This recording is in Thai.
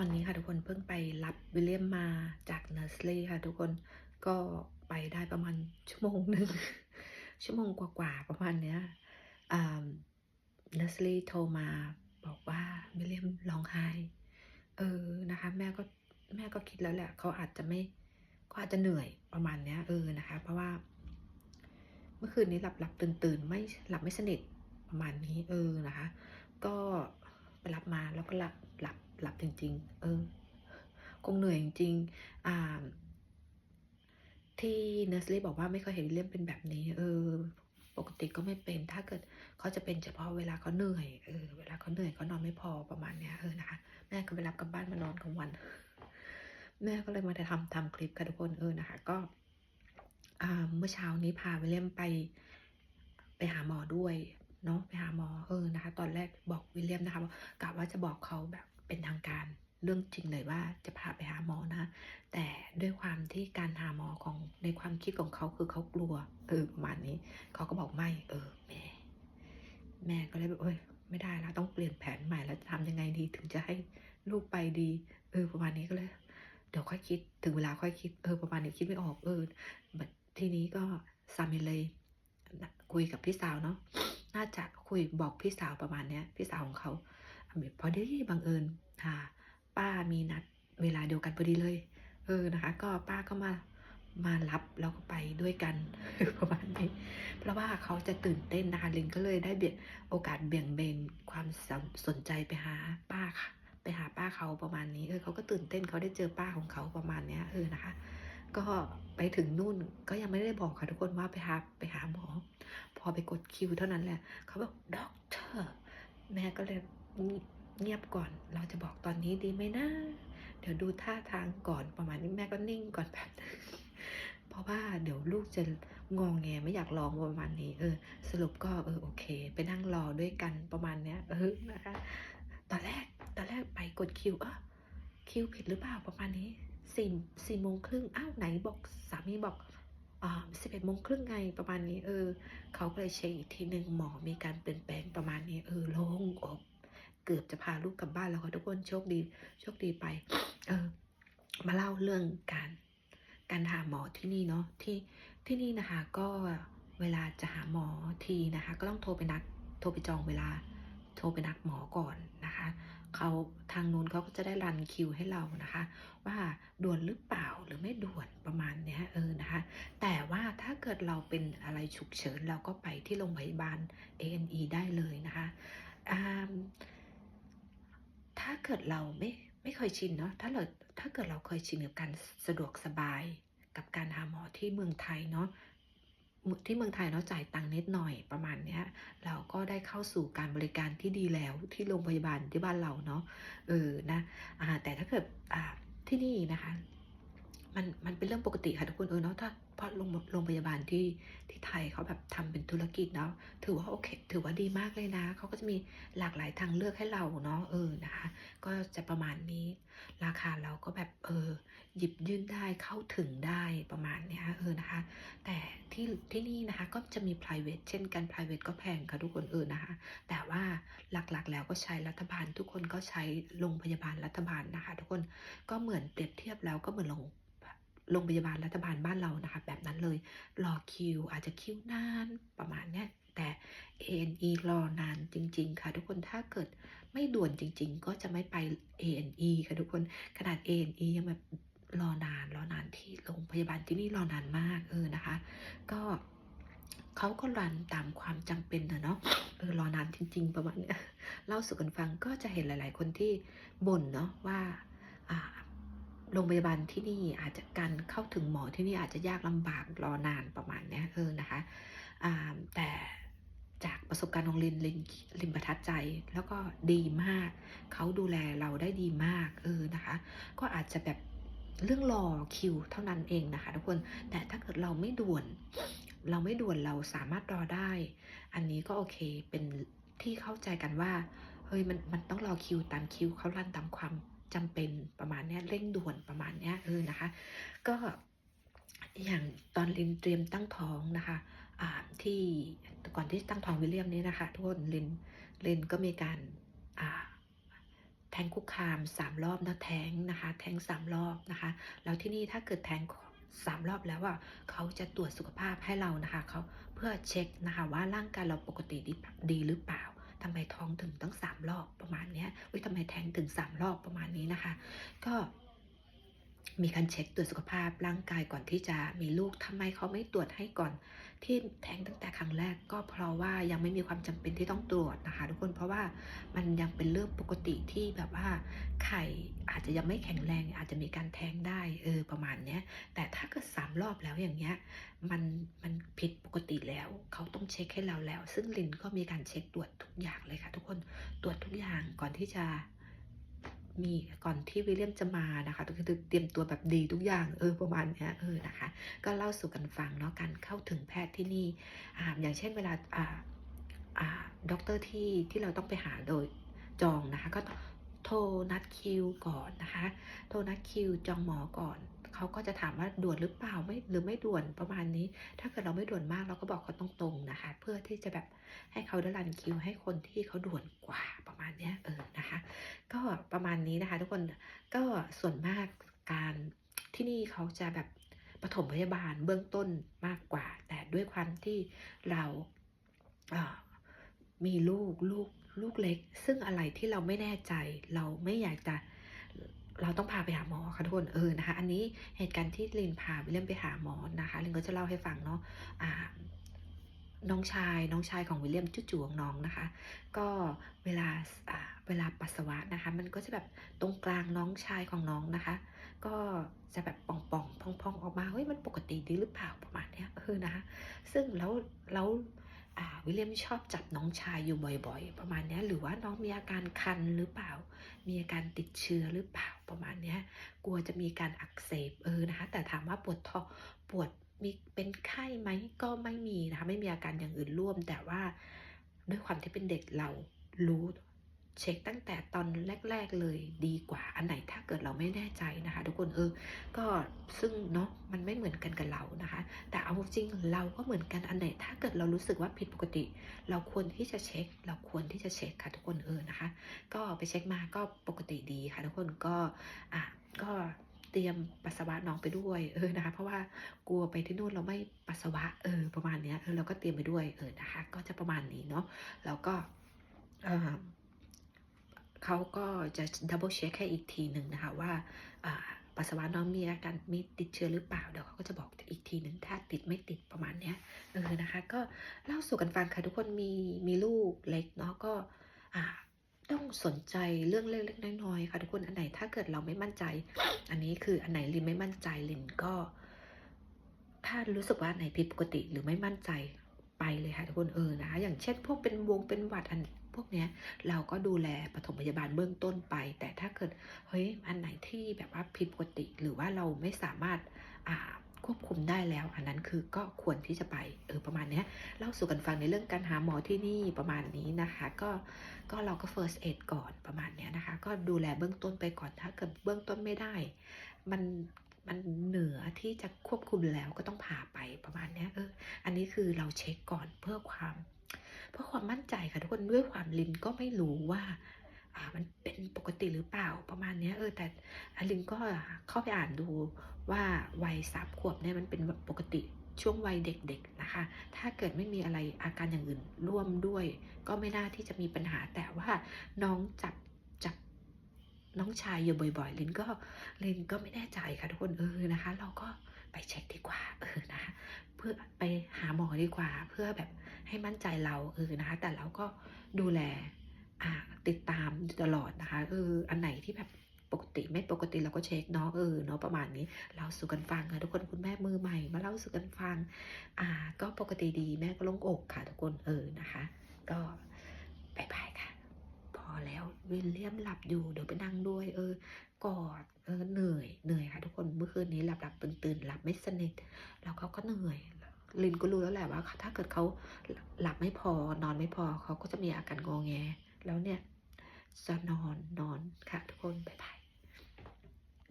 ตอนนี้ค่ะทุกคนเพิ่งไปรับวิลเลียมมาจากเนอร์สลีค่ะทุกคนก็ไปได้ประมาณชั่วโมงหนึ่งชั่วโมงกว่าๆประมาณเนี้ยเนอร์สลีโทรมาบอกว่าวิลเลียมร้องไห้เออนะคะ แม่ก็แม่ก็คิดแล้วแหละเขาอาจจะไม่เขาอาจจะเหนื่อยประมาณเนี้ยเออนะคะ เพราะว่า เมื่อคืนนี้หลับหลับตื่นตื่นไม่หลับไม่สนิทประมาณนี้เออนะคะ ก็ไปรับมาแล้วก็หลับหลับ หลับจริง ๆ เออ คงเหนื่อยจริงๆอ่า ที่เนอร์สลีบอกว่าไม่เคยเห็นวิลเลียมเป็นแบบนี้ เออ ปกติก็ไม่เป็น ถ้าเกิดเขาจะเป็นเฉพาะเวลาเขาเหนื่อย เออ เวลาเขาเหนื่อยเขานอนไม่พอประมาณเนี้ย เออ นะคะ แม่ก็ไปรับกลับบ้านมานอนกลางวัน แม่ก็เลยมาทำทำคลิปค่ะทุกคน เออ นะคะ ก็อ่าเมื่อเช้านี้พาวิลเลียมไปไปหาหมอด้วยเนาะไปหาหมอเออนะคะ ตอนแรกบอกวิลเลียมนะคะว่ากะว่าจะบอกเขาแบบ เป็นทางการเรื่องจริงเลยว่าจะพาไปหาหมอนะ แต่ด้วยความที่การหาหมอของในความคิดของเขาคือเขากลัวเออประมาณนี้เขาก็บอกไม่เออแม่ แม่ก็เลยแบบเอ้ยไม่ได้แล้วต้องเปลี่ยนแผนใหม่แล้วจะทำยังไงดีถึงจะให้ลูกไปดีเออประมาณนี้ก็เลย เดี๋ยวค่อยคิดถึงเวลาค่อยคิดเออประมาณนี้คิดไม่ออกเออแบบทีนี้ก็ซามิเลยคุยกับพี่สาวเนาะน่าจะคุยบอกพี่สาวประมาณเนี้ย พี่สาวของเขา พอดีบังเอิญค่ะ ป้ามีนัดเวลาเดียวกันพอดีเลย เออนะคะ ก็ป้าก็มามารับแล้วก็ไปด้วยกันประมาณนี้เพราะว่าเขาจะตื่นเต้นนะคะลินก็เลยได้เบี่ยงโอกาสเบี่ยงเบนความสนสนใจไปหาป้าค่ะ ไปหาป้าเขาประมาณนี้เออเขาก็ตื่นเต้นเขาได้เจอป้าของเขาประมาณเนี้ยเออนะคะ ก็ไปถึงนู่นก็ยังไม่ได้บอกค่ะทุกคนว่าไปหาไปหาหมอ พอไปกดคิวเท่านั้นแหละเขาบอกด็อกเตอร์แม่ก็เลย เงียบก่อน เราจะบอกตอนนี้ดีไหมนะ เดี๋ยวดูท่าทางก่อนประมาณนี้แม่ก็นิ่งก่อนแบบนึงเพราะว่าเดี๋ยวลูกจะงองแงไม่อยากลองประมาณนี้ เออ สรุปก็เออโอเค ไปนั่งรอด้วยกันประมาณเนี้ยเออนะคะตอนแรกตอนแรกไปกดคิวอะคิวผิดหรือเปล่าประมาณนี้สี่สี่โมงครึ่งอ้าวไหนบอกสามีบอกอ่าสิบเอ็ดโมงครึ่งไงประมาณนี้ เออเขาก็เลยเช็คอีกทีหนึ่งหมอมีการเปลี่ยนแปลงประมาณนี้ เกือบจะพาลูกกลับบ้านแล้วค่ะทุกคนโชคดีโชคดีไป เออ มาเล่าเรื่องการการหาหมอที่นี่เนาะที่ที่นี่นะคะก็เวลาจะหาหมอทีนะคะ ก็ต้องโทรไปนัดโทรไปจองเวลา โทรไปนัดหมอก่อนนะคะเขาทางนู้นเขาก็จะได้รันคิวให้เรานะคะ ว่าด่วนหรือเปล่าหรือไม่ด่วนประมาณเนี้ยเออนะคะ แต่ว่าถ้าเกิดเราเป็นอะไรฉุกเฉินเราก็ไปที่โรงพยาบาล ANE ได้เลยนะคะอ่า ถ้าเกิดเราไม่ไม่เคยชินเนาะถ้าเราถ้าเกิดเราเคยชินกับการสะดวกสบาย กับการหาหมอที่เมืองไทยเนาะที่เมืองไทยเนาะจ่ายตังค์นิดหน่อยประมาณเนี้ย เราก็ได้เข้าสู่การบริการที่ดีแล้วที่โรงพยาบาลที่บ้านเราเนาะเออนะอ่าแต่ถ้าเกิดอ่าที่นี่นะคะ มันมันเป็นเรื่องปกติค่ะทุกคนเออเนาะถ้าเพราะโรงโรงพยาบาลที่ที่ไทยเขาแบบทำเป็นธุรกิจเนาะถือว่าโอเค ถือว่าดีมากเลยนะ เขาก็จะมีหลากหลายทางเลือกให้เราเนาะเออนะคะ ก็จะประมาณนี้ ราคาเราก็แบบเออหยิบยื่นได้เข้าถึงได้ประมาณเนี้ยเออนะคะ แต่ที่ที่นี่นะคะก็จะมี private เช่นกัน private ก็แพงค่ะทุกคนเออนะคะ แต่ว่าหลักๆแล้วก็ใช้รัฐบาลทุกคนก็ใช้โรงพยาบาลรัฐบาลนะคะ ทุกคนก็เหมือนเปรียบเทียบแล้วก็เหมือนโรง โรงพยาบาลรัฐบาลบ้านเรานะคะแบบนั้นเลยรอคิวอาจจะคิวนานประมาณเนี้ยแต่ ANE รอนานจริง ๆ ค่ะทุกคนถ้าเกิดไม่ด่วนจริง ๆ ก็จะไม่ไป ANE ค่ะทุกคนขนาด ANE ยังแบบรอนานรอนานที่โรงพยาบาลที่นี่รอนานมากเออนะคะ ก็เขาก็รันตามความจำเป็นนะเนาะเออรอนานจริง ๆ ประมาณนี้เล่าสู่กันฟังก็จะเห็นหลาย ๆ คนที่บ่นเนาะว่าอ่า โรงพยาบาลที่นี่อาจจะการเข้าถึงหมอที่นี่อาจจะยากลำบากรอนานประมาณนี้เออนะคะแต่จากประสบการณ์ของลินลินลินประทับใจแล้วก็ดีมาก เขาดูแลเราได้ดีมากเออนะคะ ก็อาจจะแบบเรื่องรอคิวเท่านั้นเองนะคะทุกคนแต่ถ้าเกิดเราไม่ด่วน เราไม่ด่วนเราสามารถรอได้ อันนี้ก็โอเคเป็นที่เข้าใจกันว่าเฮ้ยมันมันต้องรอคิวตามคิวเขาลั่นตามความ จำเป็นประมาณนี้เร่งด่วนประมาณนี้เออนะคะ ก็อย่างตอนลินเตรียมตั้งท้องนะคะที่ก่อนที่ตั้งท้องวิลเลียมนี้นะคะทุกคนลินลินก็มีการแทงคุกคาม3รอบนะแทงนะคะ แท้ง3รอบนะคะ แล้วที่นี่ถ้าเกิดแท้ง3รอบแล้วอะเขาจะตรวจสุขภาพให้เรานะคะเขาเพื่อเช็คนะคะว่าร่างกายเราปกติดีดีหรือเปล่า ทำไมท้องถึงตั้งสามรอบประมาณเนี้ยอุ้ยทำไมแท้งถึงสามรอบประมาณนี้นะคะ ก็ มีการเช็คตรวจสุขภาพร่างกายก่อนที่จะมีลูกทำไมเขาไม่ตรวจให้ก่อน ที่แท้งตั้งแต่ครั้งแรกก็เพราะว่ายังไม่มีความจำเป็นที่ต้องตรวจนะคะ ทุกคนเพราะว่ามันยังเป็นเรื่องปกติที่แบบว่าไข่อาจจะยังไม่แข็งแรง อาจจะมีการแท้งได้เออประมาณเนี้ยแต่ถ้าเกิดสามรอบแล้วอย่างเงี้ยมันมันผิดปกติแล้วเขาต้องเช็คให้เราแล้ว ซึ่งลินก็มีการเช็คตรวจทุกอย่างเลยค่ะ ทุกคนตรวจทุกอย่างก่อนที่จะ มีก่อนที่วิลเลียมจะมานะคะก็คือเตรียมตัวแบบดีทุกอย่างเออประมาณเนี้ยเออนะคะ ก็เล่าสู่กันฟังเนาะการเข้าถึงแพทย์ที่นี่อ่าอย่างเช่นเวลาอ่าอ่าด็อกเตอร์ที่ที่เราต้องไปหาโดยจองนะคะ ก็โทรนัดคิวก่อนนะคะ โทรนัดคิวจองหมอก่อน เขาก็จะถามว่าด่วนหรือเปล่าไม่หรือไม่ด่วนประมาณนี้ ถ้าเกิดเราไม่ด่วนมากเราก็บอกเขาตรงๆนะคะ เพื่อที่จะแบบให้เขาได้รันคิวให้คนที่เขาด่วนกว่าประมาณนี้เออนะคะ ก็ประมาณนี้นะคะ ทุกคนก็ส่วนมากการที่นี่เขาจะแบบปฐมพยาบาลเบื้องต้นมากกว่า แต่ด้วยความที่เราเออมีลูกลูกลูกเล็ก ซึ่งอะไรที่เราไม่แน่ใจ เราไม่อยากจะ เราต้องพาไปหาหมอค่ะทุกคนเออนะคะ อันนี้เหตุการณ์ที่ลินพาวิลเลียมไปหาหมอนะคะลินก็จะเล่าให้ฟังเนาะอ่าน้องชายน้องชายของวิลเลียมจุ๋ๆของน้องนะคะ ก็เวลาอ่าเวลาปัสสาวะนะคะ มันก็จะแบบตรงกลางน้องชายของน้องนะคะ ก็จะแบบป่องๆพองๆออกมาเฮ้ยมันปกติดีหรือเปล่าประมาณเนี้ยเออนะคะซึ่งแล้วแล้ว วิลเลียมชอบจับน้องชายอยู่บ่อยๆ ประมาณนี้หรือว่าน้องมีอาการคันหรือเปล่า มีอาการติดเชื้อหรือเปล่าประมาณนี้กลัวจะมีการอักเสบเออนะคะแต่ถามว่าปวดท้องปวดมีเป็นไข้ไหมก็ไม่มีนะคะไม่มีอาการอย่างอื่นร่วม แต่ว่าด้วยความที่เป็นเด็กเรารู้ เช็คตั้งแต่ตอนแรก ๆเลยดีกว่าอันไหนถ้าเกิดเราไม่แน่ใจนะคะ ทุกคนเออก็ซึ่งเนาะมันไม่เหมือนกันกับเรานะคะ แต่เอาจริงเราก็เหมือนกันอันไหนถ้าเกิดเรารู้สึกว่าผิดปกติ เราควรที่จะเช็ค เราควรที่จะเช็คค่ะทุกคนเออนะคะ ก็ไปเช็คมาก็ปกติดีค่ะทุกคนก็อะก็เตรียมปัสสาวะน้องไปด้วยเออนะคะเพราะว่ากลัวไปที่นู่นเราไม่ปัสสาวะเออประมาณเนี้ยเออเราก็เตรียมไปด้วยเออนะคะ ก็จะประมาณนี้เนาะแล้วก็เออ เขาก็จะดับเบิลเช็คให้อีกทีหนึ่งนะคะว่าปัสสาวะน้องมีอาการมีติดเชื้อหรือเปล่าเดี๋ยวเขาก็จะบอกอีกทีหนึ่งถ้าติดไม่ติดประมาณเนี้ยเออนะคะ ก็เล่าสู่กันฟังค่ะทุกคนมีมีลูกเล็กเนาะก็ต้องสนใจเรื่องเล็กๆน้อยๆค่ะทุกคนอันไหนถ้าเกิดเราไม่มั่นใจ อันนี้คืออันไหนลินไม่มั่นใจลินก็ ถ้ารู้สึกว่าไหนผิดปกติหรือไม่มั่นใจไปเลยค่ะทุกคนเออนะคะอย่างเช่นพวกเป็นวงเป็นหวัดอัน วกเนี้ยเราก็ดูแลปฐมพยาบาลเบื้องต้นไป แต่ถ้าเกิดเฮ้ยอันไหนที่แบบว่าผิดปกติ หรือว่าเราไม่สามารถควบคุมได้แล้ว อันนั้นคือก็ควรที่จะไปเออประมาณเนี้ยเล่าสู่กันฟังในเรื่องการหาหมอที่นี่ประมาณนี้นะคะ ก็ก็เราก็ first aid ก่อนประมาณเนี้ยนะคะ ก็ดูแลเบื้องต้นไปก่อนถ้าเกิดเบื้องต้นไม่ได้ มันมันเหนือที่จะควบคุมแล้วก็ต้องพาไปประมาณเนี้ยเอออันนี้คือเราเช็คก่อนเพื่อความ พื่อความมั่นใจค่ะทุกคนด้วยความลินก็ไม่รู้ว่าอ่ามันเป็นปกติหรือเปล่าประมาณเนี้ยเออแต่ลินก็เข้าไปอ่านดูว่าวัยสามขวบเนี่ยมันเป็นปกติช่วงวัยเด็กๆนะคะ ถ้าเกิดไม่มีอะไรอาการอย่างอื่นร่วมด้วย ก็ไม่น่าที่จะมีปัญหาแต่ว่าน้องจับจับน้องชายอยู่บ่อยๆลินก็ลินก็ไม่แน่ใจค่ะทุกคนเออนะคะ เราก็ไปเช็คดีกว่าเออนะคะ เพื่อไปหาหมอดีกว่า เพื่อแบบให้มั่นใจเราเออนะคะ แต่เราก็ดูแลอ่าติดตามตลอดนะคะเอออันไหนที่แบบปกติไม่ปกติเราก็เช็คเนาะเออเนาะประมาณนี้ เราสู่กันฟังค่ะทุกคนคุณแม่มือใหม่มาเล่าสู่กันฟัง อ่า ก็ปกติดีแม่ก็ลงอกค่ะทุกคนเออนะคะ ก็บายบายค่ะ แล้ววิลเลียมหลับอยู่เดี๋ยวไปนั่งด้วย เออกอดเออเหนื่อยเหนื่อยค่ะทุกคนเมื่อคืนนี้หลับหลับตื่นตื่นหลับไม่สนิทแล้วเขาก็เหนื่อยลินก็รู้แล้วแหละว่า ถ้าเกิดเขาหลับไม่พอนอนไม่พอเขาก็จะมีอาการงอแง แล้วเนี่ยจะนอนนอนค่ะทุกคนบ๊ายบาย